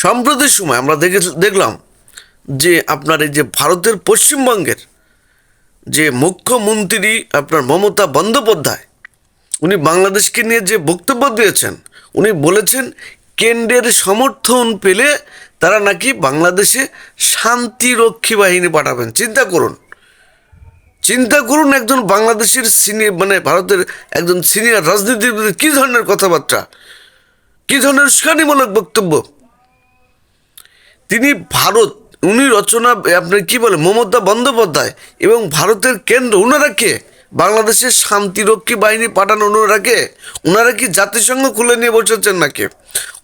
সম্প্রতি সময় আমরা দেখে দেখলাম যে আপনার এই যে ভারতের পশ্চিমবঙ্গের যে মুখ্যমন্ত্রী আপনার মমতা বন্দ্যোপাধ্যায়, উনি বাংলাদেশকে নিয়ে যে বক্তব্য দিয়েছেন, উনি বলেছেন কেন্দ্রের সমর্থন পেলে তারা নাকি বাংলাদেশে শান্তিরক্ষী বাহিনী পাঠাবেন। চিন্তা করুন। চিন্তা করুন একজন বাংলাদেশের সিনিয়র মানে ভারতের একজন সিনিয়র রাজনীতিবিদ কী ধরনের কথাবার্তা, কী ধরনের উস্কানিমূলক বক্তব্য। তিনি ভারত, উনি রচনা আপনার কি বলে, মমতা বন্দ্যোপাধ্যায় এবং ভারতের কেন্দ্র ওনারা কে? বাংলাদেশের শান্তিরক্ষী বাহিনী পাঠানো ওনারা কে? ওনারা কি জাতিসংঘ খুলে নিয়ে বসেছেন নাকি?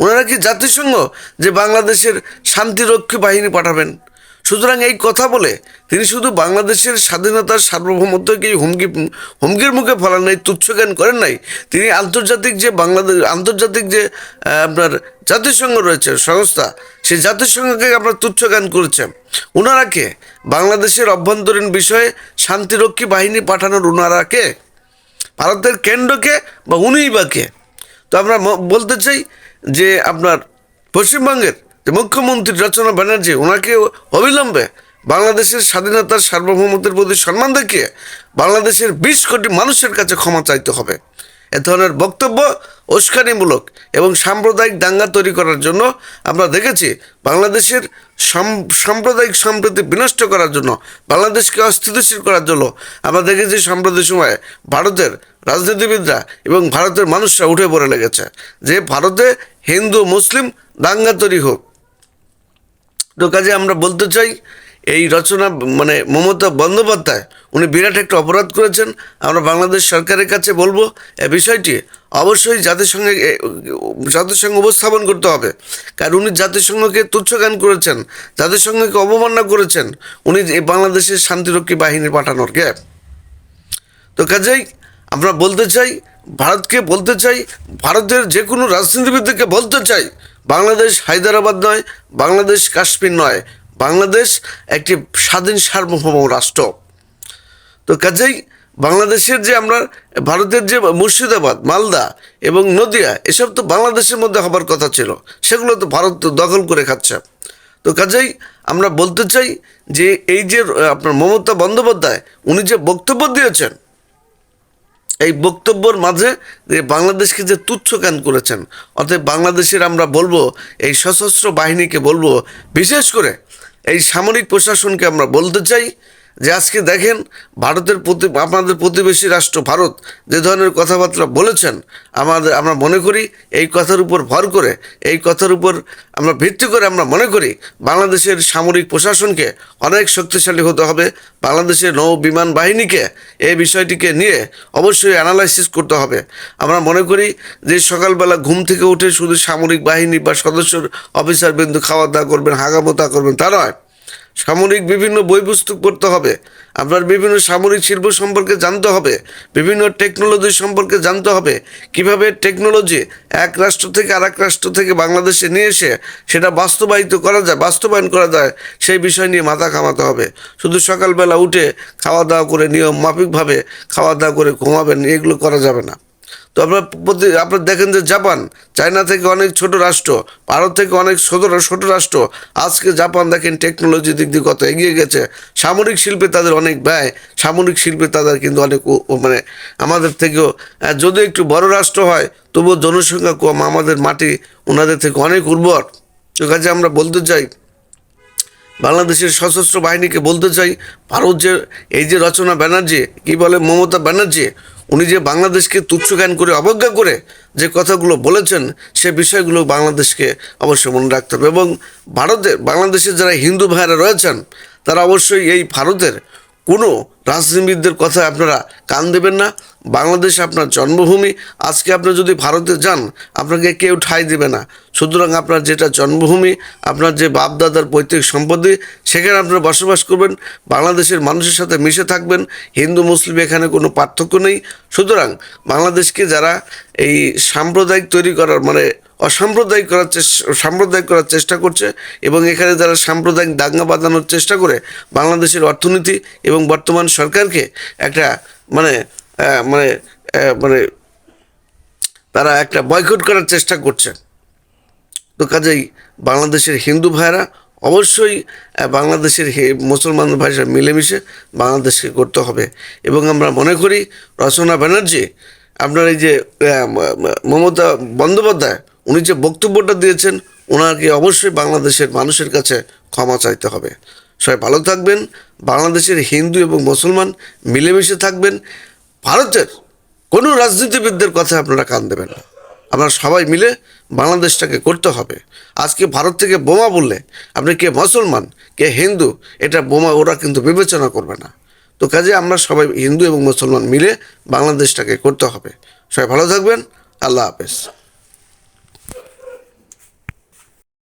ওনারা কি জাতিসংঘ যে বাংলাদেশের শান্তিরক্ষী বাহিনী পাঠাবেন? সুতরাং এই কথা বলে তিনি শুধু বাংলাদেশের স্বাধীনতার সার্বভৌমত্বকে হুমকি হুমকির মুখে ফেলান নাই তুচ্ছজ্ঞান করেন নাই। তিনি আন্তর্জাতিক যে বাংলাদেশ আন্তর্জাতিক যে আপনার জাতিসংঘ রয়েছে, সংস্থা, সেই জাতিসংঘকে আপনার তুচ্ছজ্ঞান করেছে। ওনারা কে? বাংলাদেশের অভ্যন্তরীণ বিষয়ে শান্তিরক্ষী বাহিনী পাঠানোর ওনারা কে? ভারতের কেন্দ্রকে বা উনিই বা কে? তো আমরা বলতে চাই যে আপনার পশ্চিমবঙ্গের মুখ্যমন্ত্রী রচনা ব্যানার্জি, ওনাকে অবিলম্বে বাংলাদেশের স্বাধীনতার সার্বভৌমত্বের প্রতি সম্মান দেখিয়ে বাংলাদেশের বিশ কোটি মানুষের কাছে ক্ষমা চাইতে হবে। এ ধরনের বক্তব্য উস্কানিমূলক এবং সাম্প্রদায়িক দাঙ্গা তৈরি করার জন্য আমরা দেখেছি বাংলাদেশের সাম্প্রদায়িক সম্প্রীতি বিনষ্ট করার জন্য, বাংলাদেশকে অস্থিতিশীল করার জন্য আমরা দেখেছি সাম্প্রতিক সময়ে ভারতের রাজনীতিবিদরা এবং ভারতের মানুষরা উঠে পড়ে লেগেছে যে ভারতে হিন্দু, মুসলিম দাঙ্গা তৈরি হোক। তো কাজে আমরা বলতে চাই, এই রচনা মানে মমতা বন্দ্যোপাধ্যায়, উনি বিরাট একটা অপরাধ করেছেন। আমরা বাংলাদেশ সরকারের কাছে বলব, এ বিষয়টি অবশ্যই জাতিসংঘে জাতিসংঘ উপস্থাপন করতে হবে। কারণ উনি জাতিসংঘকে তুচ্ছগান করেছেন, জাতিসংঘকে অবমাননা করেছেন, উনি বাংলাদেশের শান্তিরক্ষী বাহিনী পাঠানোর কে। তো কাজেই আমরা বলতে চাই, ভারতকে বলতে চাই, ভারতের যে কোনো রাজনীতিবিদকে বলতে চাই বাংলাদেশ হায়দ্রাবাদ নয়, বাংলাদেশ কাশ্মীর নয়, বাংলাদেশ একটি স্বাধীন সার্বভৌম রাষ্ট্র। তো কাজেই বাংলাদেশের যে আমরা, ভারতের যে মুর্শিদাবাদ, মালদা এবং নদিয়া, এসব তো বাংলাদেশের মধ্যে হবার কথা ছিল। সেগুলো তো ভারত দখল করে খাচ্ছে। তো কাজেই আমরা বলতে চাই যে এই যে আপনার মমতা বন্দ্যোপাধ্যায়, উনি যে বক্তব্য দিয়েছেন এই বক্তব্যর মাঝে যে বাংলাদেশকে যে তুচ্ছ জ্ঞান করেছেন, অর্থাৎ বাংলাদেশের আমরা বলব, এই সশস্ত্র বাহিনীকে বলব, বিশেষ করে এই সামরিক প্রশাসনকে আমরা বলতে চাই যে আজকে দেখেন ভারতের প্রতি আপনাদের প্রতিবেশী রাষ্ট্র ভারত যে ধরনের কথাবার্তা বলেছেন, আমাদের আমরা মনে করি এই কথার উপর ভর করে, এই কথার উপর আমরা ভিত্তি করে আমরা মনে করি বাংলাদেশের সামরিক প্রশাসনকে অনেক শক্তিশালী হতে হবে, বাংলাদেশের নৌ বিমান বাহিনীকে এই বিষয়টিকে নিয়ে অবশ্যই অ্যানালাইসিস করতে হবে। আমরা মনে করি যে সকালবেলা ঘুম থেকে উঠে শুধু সামরিক বাহিনী বা সদস্যর অফিসার বিন্দু খাওয়া দাওয়া করবেন, হাগামোতা করবেন তা নয়। সামরিক বিভিন্ন বই পুস্তক পড়তে হবে। আপনার বিভিন্ন সামরিক শিল্প সম্পর্কে জানতে হবে। বিভিন্ন টেকনোলজি সম্পর্কে জানতে হবে। কীভাবে টেকনোলজি এক রাষ্ট্র থেকে আর এক রাষ্ট্র থেকে বাংলাদেশে নিয়ে এসে সেটা বাস্তবায়িত করা যায়, বাস্তবায়ন করা যায়, সেই বিষয় নিয়ে মাথা কামাতে হবে। শুধু সকালবেলা উঠে খাওয়া দাওয়া করে নিয়ম মাফিকভাবে খাওয়া দাওয়া করে ঘুমাবেন, এগুলো করা যাবে না। তো আপনার প্রতি আপনার দেখেন যে জাপান, চায়না থেকে অনেক ছোট রাষ্ট্র, ভারত থেকে অনেক ছোট ছোট রাষ্ট্র। আজকে জাপান দেখেন টেকনোলজি দিক দিয়ে কত এগিয়ে গেছে। সামরিক শিল্পে তাদের অনেক ব্যয়, সামরিক শিল্পে তাদের কিন্তু অনেক মানে আমাদের থেকেও যদিও একটু বড় রাষ্ট্র হয়, তবুও জনসংখ্যা কম, আমাদের মাটি ওনাদের থেকে অনেক উর্বর। তো কাজে আমরা বলতে চাই, বাংলাদেশের সশস্ত্র বাহিনীকে বলতে চাই ভারত যে এই যে রচনা ব্যানার্জি, কি বলে, মমতা ব্যানার্জি উনি যে বাংলাদেশকে তুচ্ছ জ্ঞান করে অবজ্ঞা করে যে কথাগুলো বলেছেন, সে বিষয়গুলো বাংলাদেশকে অবশ্যই মনে রাখতে হবে এবং ভারতের বাংলাদেশের যারা হিন্দু ভাইয়েরা রয়েছেন, তারা অবশ্যই এই ভারতের কোনো রাজনীতিবিদদের কথায় আপনারা কান দেবেন না। বাংলাদেশ আপনার জন্মভূমি। আজকে আপনি যদি ভারতে যান, আপনাকে কেউ ঠাঁই দেবে না। সুতরাং আপনার যেটা জন্মভূমি, আপনার যে বাপ দাদার পৈতৃক সম্পত্তি, সেখানে আপনারা বসবাস করবেন। বাংলাদেশের মানুষের সাথে মিশে থাকবেন। হিন্দু, মুসলিম, এখানে কোনো পার্থক্য নেই। সুতরাং বাংলাদেশকে যারা এই সাম্প্রদায়িক তৈরি করার মানে অসাম্প্রদায়িক করার চেষ্টা সাম্প্রদায়িক করার চেষ্টা করছে এবং এখানে যারা সাম্প্রদায়িক দাঙ্গা বাঁধানোর চেষ্টা করে, বাংলাদেশের অর্থনীতি এবং বর্তমান সরকারকে একটা মানে মানে মানে তারা একটা বয়কট করার চেষ্টা করছে। তো কাজেই বাংলাদেশের হিন্দু ভাইরা অবশ্যই বাংলাদেশের মুসলমান ভাইরা মিলেমিশে বাংলাদেশকে করতে হবে। এবং আমরা মনে করি রচনা ব্যানার্জি, আপনার এই যে মমতা বন্দ্যোপাধ্যায়, উনি যে বক্তব্যটা দিয়েছেন, ওনাকে অবশ্যই বাংলাদেশের মানুষের কাছে ক্ষমা চাইতে হবে। সবাই ভালো থাকবেন, বাংলাদেশের হিন্দু এবং মুসলমান মিলেমিশে থাকবেন। ভারতের কোনো রাজনীতিবিদদের কথা আপনারা কান দেবেন না। আমরা সবাই মিলে বাংলাদেশটাকে করতে হবে। আজকে ভারত থেকে বোমা বললে আপনি কে মুসলমান, কে হিন্দু, এটা বোমা ওরা কিন্তু বিবেচনা করবে না। তো কাজে আমরা সবাই হিন্দু এবং মুসলমান মিলে বাংলাদেশটাকে করতে হবে। সবাই ভালো থাকবেন, আল্লাহ হাফেজ।